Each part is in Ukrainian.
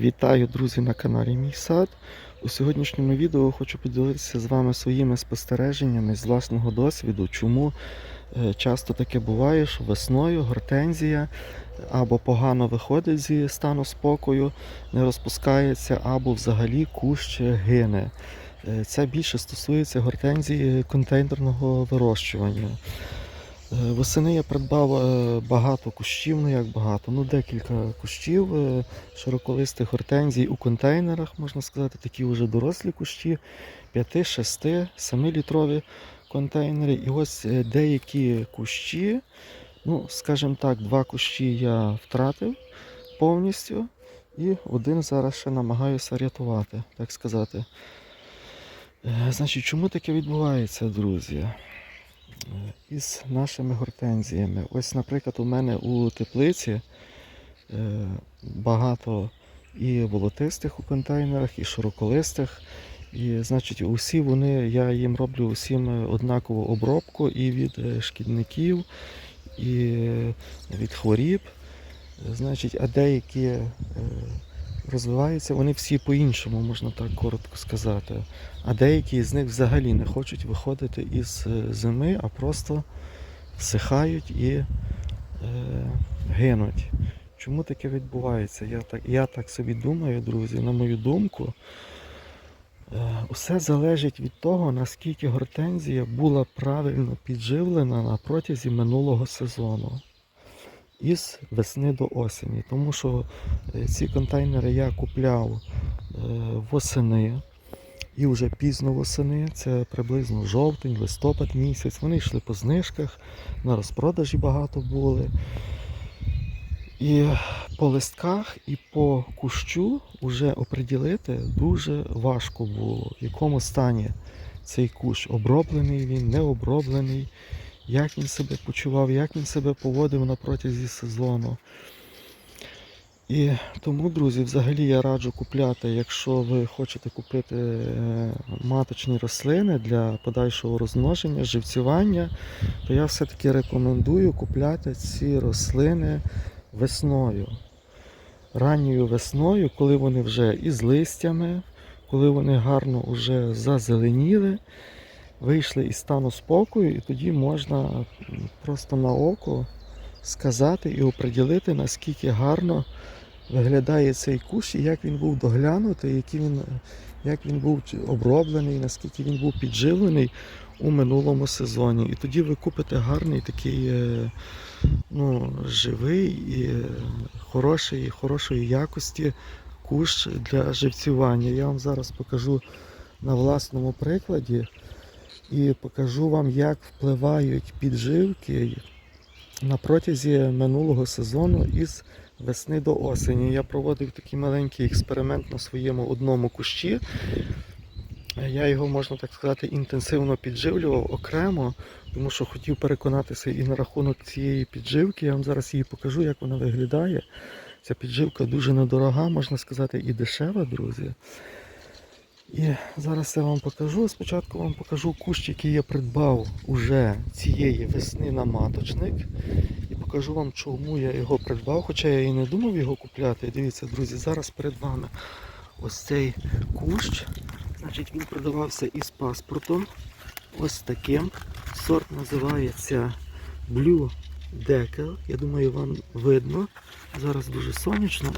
Вітаю, друзі, на каналі Мій Сад. У сьогоднішньому відео хочу поділитися з вами своїми спостереженнями з власного досвіду, чому е, часто таке буває, що весною гортензія або погано виходить зі стану спокою, не розпускається, або взагалі кущ гине. Е, Це більше стосується гортензії контейнерного вирощування. Е, Восени я придбав е, багато кущів, ну як багато, ну декілька кущів е, широколистих гортензій у контейнерах, можна сказати, такі вже дорослі кущі, 5, 6, 7 літрові контейнери. І ось деякі кущі, ну, скажімо так, два кущі я втратив повністю, і один зараз ще намагаюся рятувати, так сказати. Значить, чому таке відбувається, друзі? Із нашими гортензіями. Ось, наприклад, у мене у теплиці е, багато і волотистих у контейнерах, і широколистих. І, значить, усі вони, я їм роблю усім однакову обробку і від е, шкідників, і від хворіб. Значить, а деякі е, розвиваються, вони всі по-іншому, можна так коротко сказати. А деякі з них взагалі не хочуть виходити із е, зими, а просто всихають і е, гинуть. Чому таке відбувається? Я так, я так собі думаю, друзі, на мою думку, е, усе залежить від того, наскільки гортензія була правильно підживлена на протязі минулого сезону. Із весни до осені. Тому що е, ці контейнери я купляв е, восени. І вже пізно восени, це приблизно жовтень, листопад місяць. Вони йшли по знижках, на розпродажі багато були. І по листках, і по кущу вже оприділити дуже важко було, в якому стані цей кущ оброблений він, не оброблений, як він себе почував, як він себе поводив на протязі сезону. І тому, друзі, взагалі я раджу купляти, якщо ви хочете купити е, маточні рослини для подальшого розмноження, живцювання, то я все-таки рекомендую купляти ці рослини весною. Ранньою весною, коли вони вже із листями, коли вони гарно вже зазеленіли, вийшли із стану спокою, і тоді можна просто на око сказати і оприділити, наскільки гарно виглядає цей кущ, і як він був доглянутий, який він, як він був оброблений, наскільки він був підживлений у минулому сезоні. І тоді ви купите гарний такий е, ну, живий і е, хороший, хорошої якості кущ для живцювання. Я вам зараз покажу на власному прикладі і покажу вам, як впливають підживки на протязі минулого сезону із весни до осені. Я проводив такий маленький експеримент на своєму одному кущі. Я його, можна так сказати, інтенсивно підживлював окремо, тому що хотів переконатися і на рахунок цієї підживки. Я вам зараз її покажу, як вона виглядає. Ця підживка дуже недорога, можна сказати, і дешева, друзі. І зараз я вам покажу. Спочатку вам покажу кущ, який я придбав уже цієї весни на маточник. І покажу вам, чому я його придбав, хоча я і не думав його купляти. Дивіться, друзі, зараз перед вами ось цей кущ. Значить, він продавався із паспортом. Ось таким. Сорт називається Blue Deckel. Я думаю, вам видно. Зараз дуже сонячно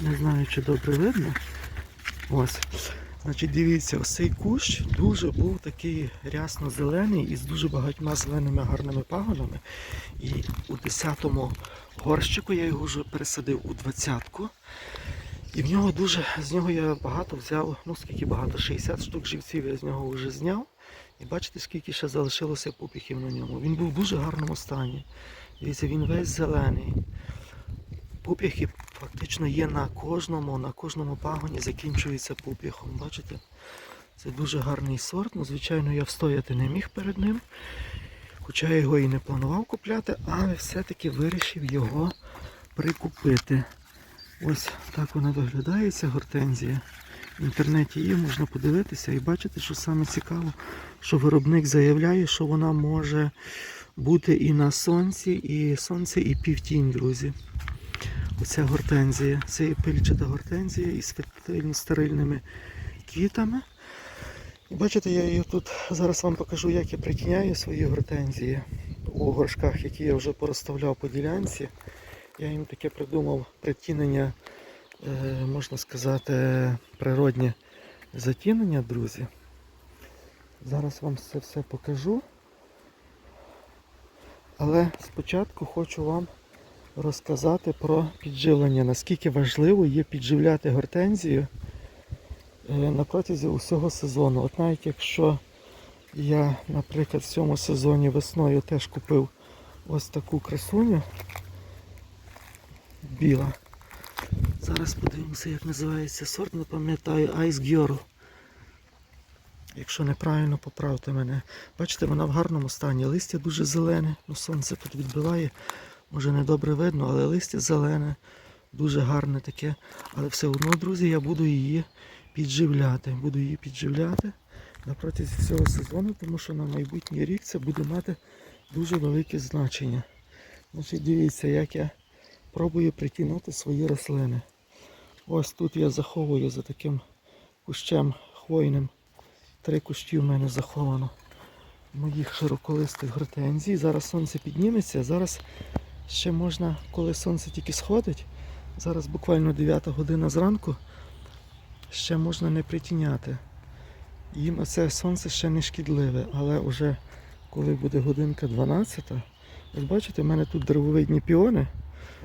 і не знаю, чи добре видно. Ось. Значить, дивіться, цей кущ дуже був такий рясно-зелений із дуже багатьма зеленими гарними пагонами. І у 10-му горщику я його вже пересадив у 20-ку. І в нього дуже, з нього я багато взяв, ну скільки багато, 60 штук живців я з нього вже зняв. І бачите, скільки ще залишилося пупіхів на ньому. Він був в дуже гарному стані. Дивіться, він весь зелений. Пуп'яхи фактично є на кожному, на кожному пагоні закінчується пуп'яхом. Бачите? Це дуже гарний сорт. Ну, звичайно, я встояти не міг перед ним. Хоча я його і не планував купляти, але все-таки вирішив його прикупити. Ось так вона виглядає, гортензія. В інтернеті є, можна подивитися і бачити, що саме цікаво, що виробник заявляє, що вона може бути і на сонці, і сонце, і півтінь, друзі. Оця гортензія. Це є пильчата гортензія із фертильно-стерильними квітами. І бачите, я її тут зараз вам покажу, як я притіняю свої гортензії у горшках, які я вже порозставляв по ділянці. Я їм таке придумав притінення, е, можна сказати, природнє затінення, друзі. Зараз вам це все покажу. Але спочатку хочу вам розказати про підживлення, наскільки важливо є підживляти гортензію е, на протязі усього сезону. От навіть якщо я, наприклад, в цьому сезоні весною теж купив ось таку красуню біла. Зараз подивимося, як називається сорт, не пам'ятаю, Ice Girl. Якщо неправильно поправте мене. Бачите, вона в гарному стані. Листя дуже зелене, ну сонце тут відбиває, може не добре видно, але листя зелене, дуже гарне таке. Але все одно, друзі, я буду її підживляти. Буду її підживляти на протязі всього сезону, тому що на майбутній рік це буде мати дуже велике значення. Значить, дивіться, як я пробую притягнути свої рослини. Ось тут я заховую за таким кущем хвойним. Три кущі в мене заховано моїх широколистих гортензій. Зараз сонце підніметься. Зараз ще можна, коли сонце тільки сходить, зараз буквально 9 година зранку, ще можна не притіняти. Їм це сонце ще не шкідливе, але вже коли буде годинка 12, ось бачите, в мене тут деревовидні піони,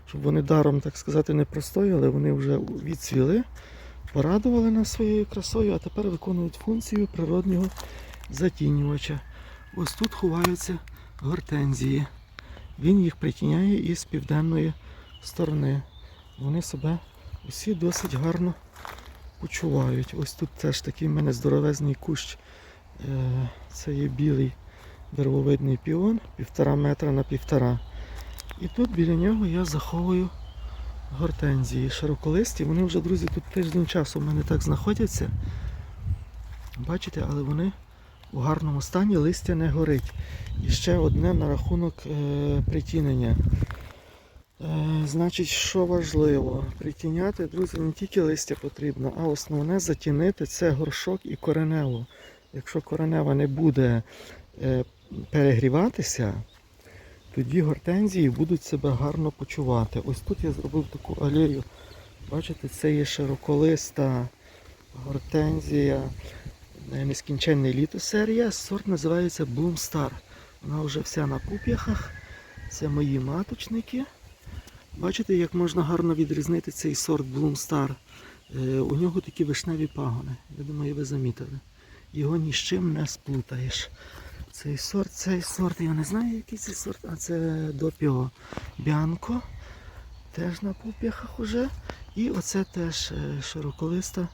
щоб вони даром, так сказати, не простояли, вони вже відцвіли порадували нас своєю красою, а тепер виконують функцію природнього затінювача. Ось тут ховаються гортензії. Він їх притіняє із південної сторони. Вони себе усі досить гарно почувають. Ось тут теж такий в мене здоровезний кущ. Е, Це є білий деревовидний піон, півтора метра на півтора. І тут біля нього я заховую гортензії широколисті. Вони вже, друзі, тут тиждень часу в мене так знаходяться. Бачите, але вони у гарному стані, листя не горить. І ще одне на рахунок е, притінення. Е, значить, що важливо? Притіняти, друзі, не тільки листя потрібно, а основне затінити це горшок і кореневу. Якщо коренева не буде е, перегріватися, тоді гортензії будуть себе гарно почувати. Ось тут я зробив таку алею. Бачите, це є широколиста гортензія, е, нескінченне літо серія. Сорт називається Bloom Star. Вона вже вся на пуп'яхах. Це мої маточники. Бачите, як можна гарно відрізнити цей сорт Bloom Star. Е, У нього такі вишневі пагони. Я думаю, ви замітили. Його ні з чим не сплутаєш. Цей сорт, цей сорт, я не знаю, який цей сорт, а це допіо Бянко. Теж на пуп'яхах уже. І оце теж е, широколиста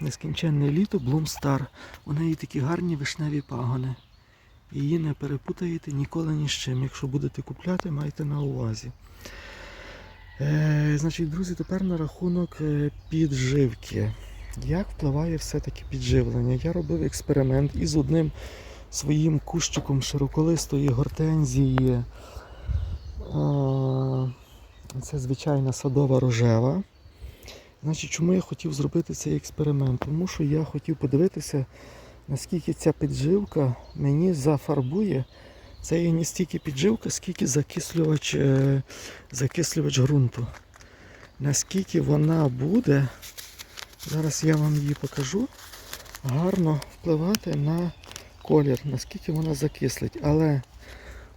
нескінченне літо Star. У неї такі гарні вишневі пагони. Її не перепутаєте ніколи ні з чим. Якщо будете купляти, майте на увазі. Е, значить, друзі, тепер на рахунок е, підживки. Як впливає все-таки підживлення? Я робив експеримент із одним своїм кущиком широколистої гортензії. А, Це звичайна садова рожева. Значить, чому я хотів зробити цей експеримент? Тому що я хотів подивитися, наскільки ця підживка мені зафарбує. Це є не стільки підживка, скільки закислювач, е, закислювач ґрунту. Наскільки вона буде, зараз я вам її покажу, гарно впливати на колір, наскільки вона закислить. Але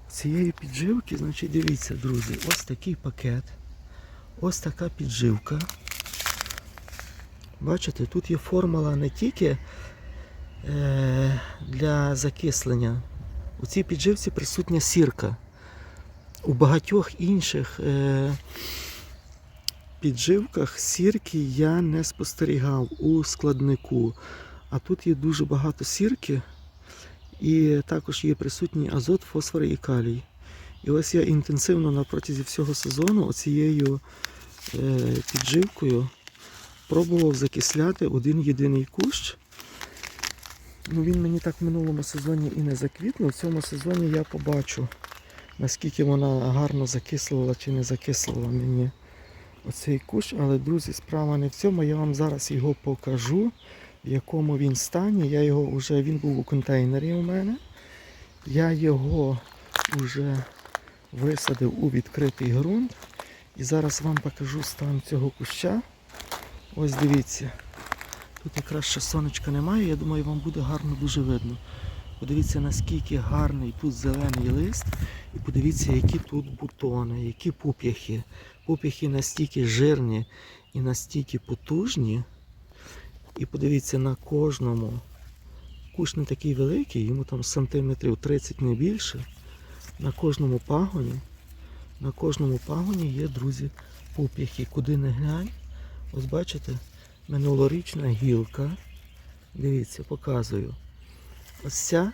цієї підживки, значить, дивіться, друзі, ось такий пакет, ось така підживка. Бачите, тут є формула не тільки е, для закислення. У цій підживці присутня сірка. У багатьох інших е, підживках сірки я не спостерігав у складнику. А тут є дуже багато сірки, і також є присутній азот, фосфор і калій. І ось я інтенсивно на протязі всього сезону оцією е, підживкою пробував закисляти один єдиний кущ. Ну, він мені так в минулому сезоні і не заквітнув. В цьому сезоні я побачу, наскільки вона гарно закислила чи не закислила мені оцей кущ, але, друзі, справа не в цьому. Я вам зараз його покажу, в якому він стані. Я його вже, він був у контейнері у мене. Я його вже висадив у відкритий ґрунт. І зараз вам покажу стан цього куща. Ось дивіться. Тут якраз ще сонечка немає, я думаю, вам буде гарно дуже видно. Подивіться, наскільки гарний тут зелений лист. І подивіться, які тут бутони, які пуп'яхи. Пуп'яхи настільки жирні і настільки потужні. І подивіться на кожному. Куш не такий великий, йому там сантиметрів 30 не більше. На кожному пагоні. На кожному пагоні є, друзі, пуп'яхи. Куди не глянь. Ось бачите, минулорічна гілка. Дивіться, показую. Ось ця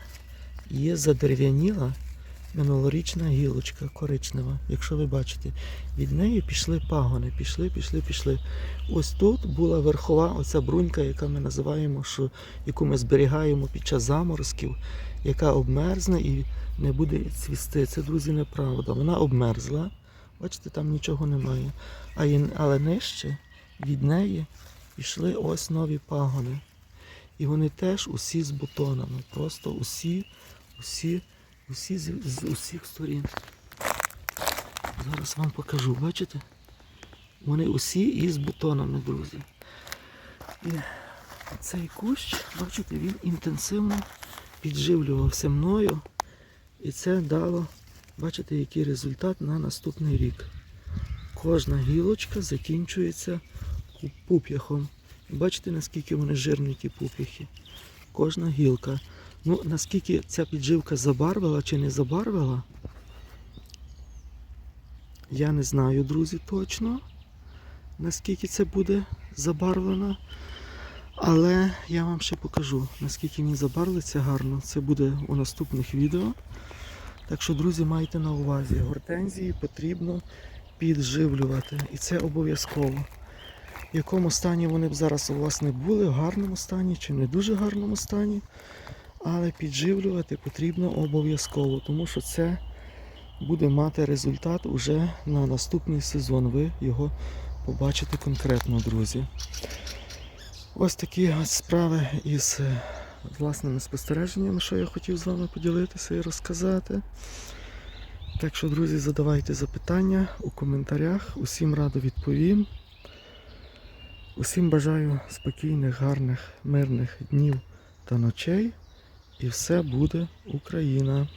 є задерев'яніла минулорічна гілочка коричнева. Якщо ви бачите, від неї пішли пагони, пішли, пішли, пішли. Ось тут була верхова оця брунька, яка ми називаємо, що, яку ми зберігаємо під час заморозків, яка обмерзне і не буде цвісти. Це, друзі, неправда. Вона обмерзла. Бачите, там нічого немає. А але нижче від неї пішли ось нові пагони. І вони теж усі з бутонами. Просто усі, усі, усі з, з усіх сторін. Зараз вам покажу, бачите? Вони усі із бутонами, друзі. І цей кущ, бачите, він інтенсивно підживлювався мною. І це дало, бачите, який результат на наступний рік. Кожна гілочка закінчується пу- пуп'яхом. Бачите, наскільки вони жирні ті пуп'яхи. Кожна гілка. Ну, наскільки ця підживка забарвила чи не забарвила, я не знаю, друзі, точно, наскільки це буде забарвлено. Але я вам ще покажу, наскільки він забарвиться гарно. Це буде у наступних відео. Так що, друзі, майте на увазі, гортензії потрібно підживлювати. І це обов'язково. В якому стані вони б зараз власне були, в гарному стані чи не дуже гарному стані. Але підживлювати потрібно обов'язково, тому що це буде мати результат уже на наступний сезон. Ви його побачите конкретно, друзі. Ось такі справи із е, власними спостереженнями, що я хотів з вами поділитися і розказати. Так що, друзі, задавайте запитання у коментарях. Усім радо відповім. Усім бажаю спокійних, гарних, мирних днів та ночей. І все буде Україна!